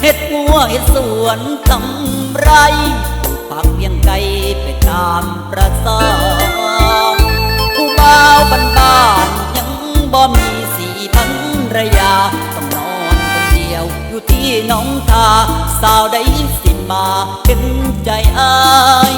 เฮ็ดหัวเฮ็ดสวนกำไรปักเลี้ยงไก่ไปตามประสาผู้บ่าวบ้านบ้านยังบ่มีสีพันรยาต้องนอนคนเดียวอยู่ที่หน้องทาสาวได้สิมาเห็นใจอาย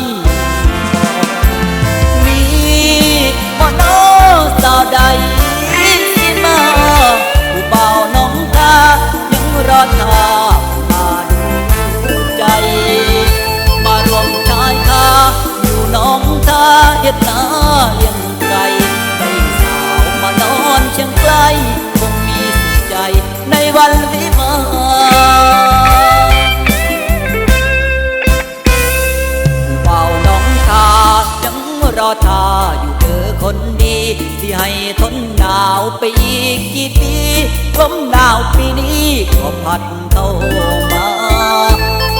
ที่ให้ทนหนาวไปอีกกี่ปีลมหนาวปีนี้ก็พัดเข้ามา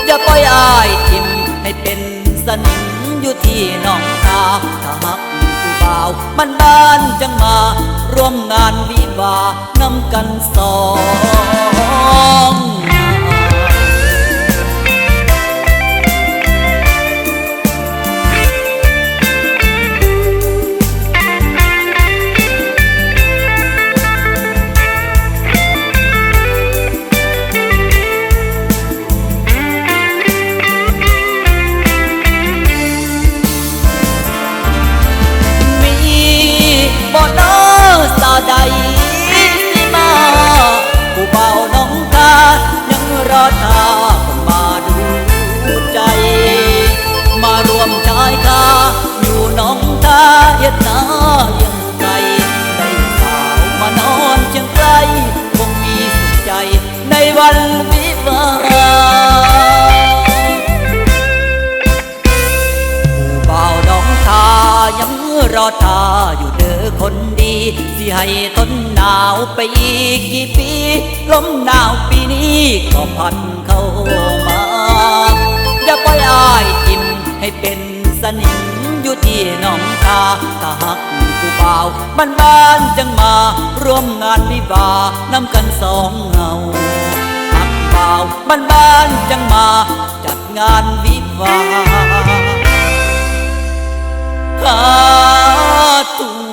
อย่าปล่อยอายทิมให้เป็นสนิมอยู่ที่น้องทาถ้าหักผู้เบาวมันบ้านจังมา ร่วมงานวิวานำกันสอง เจ็ดนายังไกลได้สาวมานอนเชียงไกลคงมีสุขใจในวันวิวาห์ผู้บ่าวน้องทายังรอทาอยู่เด้อคนดีที่ให้ทนหนาวไปอีกกี่ปี ลมหนาวปีนี้ก็พัดเข้ามาอย่าปล่อยอายทิมให้เป็นสนิมอยู่ที่ห น้องตาถ้าหักผู้บ่าบ้านบ้านจังมา ร่วมงานวิวานำกันสองเงาหักเบ่าบ้านบ้านจังมา จัดงานวิวาห์ขาตัว